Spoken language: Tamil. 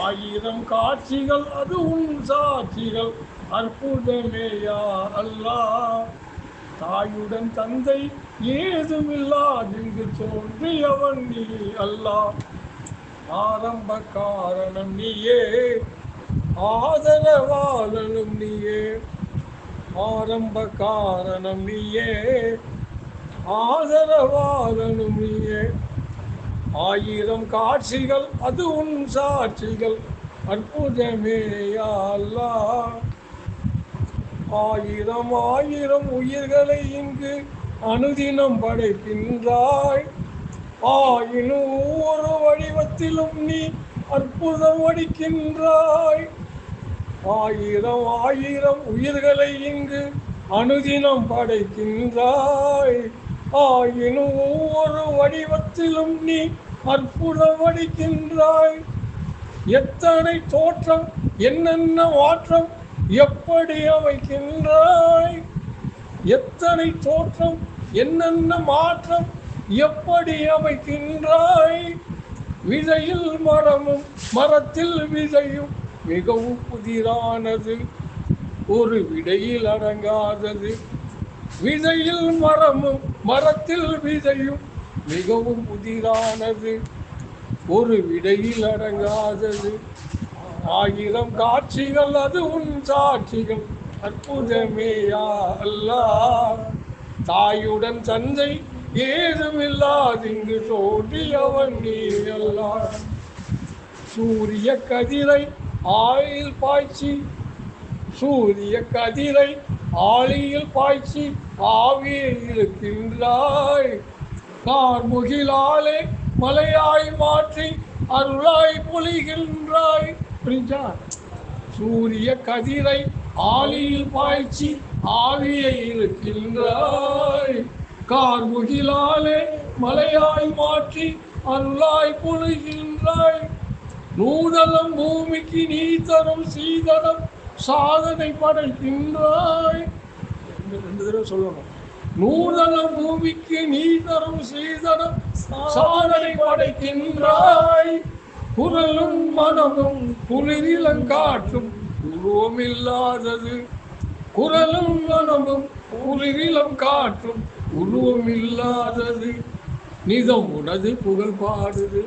ஆயிரம் காட்சிகள் அது உன் சாட்சிகள். அற்புதமேயா அல்லா. தாயுடன் தந்தை ஏதுமில்லாதிங்கு தோன்றியவன் நீ அல்லா. ஆரம்ப காரணம் நீயே ஆதரவாளனும் நீயே. ஆரம்ப காரணம் நீயே ஆதரவாளனும் நீயே. ஆயிரம் காட்சிகள் அது உன் சாட்சிகள். அற்புதமே ஆயிரம் ஆயிரம் உயிர்களை இங்கு அனுதினம் படைக்கின்றாய். ஆயினும் ஒவ்வொரு வடிவத்திலும் நீ அற்புதம் வடிக்கின்றாய். ஆயிரம் ஆயிரம் உயிர்களை இங்கு அனுதினம் படைக்கின்றாய். ஆயினும் ஒவ்வொரு வடிவத்திலும் நீ அற்புதமடிக்கின்றாய். எத்தனை தோற்றம் என்னென்ன மாற்றம் எப்படி அமைக்கின்றாய். எத்தனை தோற்றம் என்னென்ன மாற்றம் எப்படி அமைக்கின்றாய். விதையில் மரமும் மரத்தில் விதையும் மிகவும் புதிரானது. ஒரு விடையில் அடங்காதது. விதையில் மரமும் மரத்தில் விதையும் மிகவும் புதிரானது ஒரு விடையில் அடங்காதது. ஆயிரம் காட்சிகள் அது உன் சாட்சிகள். அற்புதமே அல்ல. தாயுடன் தந்தை ஏதுமில்லாதிங்கு தோன்றியவன் நீ அல்லாஹ் சூரிய கதிரை ஆயில் பாய்ச்சி சூரிய கதிரை ஆளியில் பாய்ச்சி ஆவியில் இருக்கின்றாய். கார்முகிலாலே மலையாய் மாற்றி அருளாய் பொழிகின்றாய் புரிஞ்சா? சூரிய கதிரை ஆலியில் பாய்ச்சி ஆவியை இருக்கின்றாய் கார்முகிலாலே மலையாய் மாற்றி அருளாய் பொழிகின்றாய் நூதலம் பூமிக்கு நீ தரும் சீதனம் சாதனை படைக்கின்றாய். ரெண்டு தடவை சொல்லணும். நூதனம் பூமிக்கு நீ தரும் சீதனம் சாதனை படைக்கின்றாய். குரலும் மனமும் குளிரிலங்காற்றும் உருவமில்லாதது. குரலும் மனமும் குளிரிலம் காற்றும் உருவமில்லாதது. நிதம் உனது புகழ் பாடுது.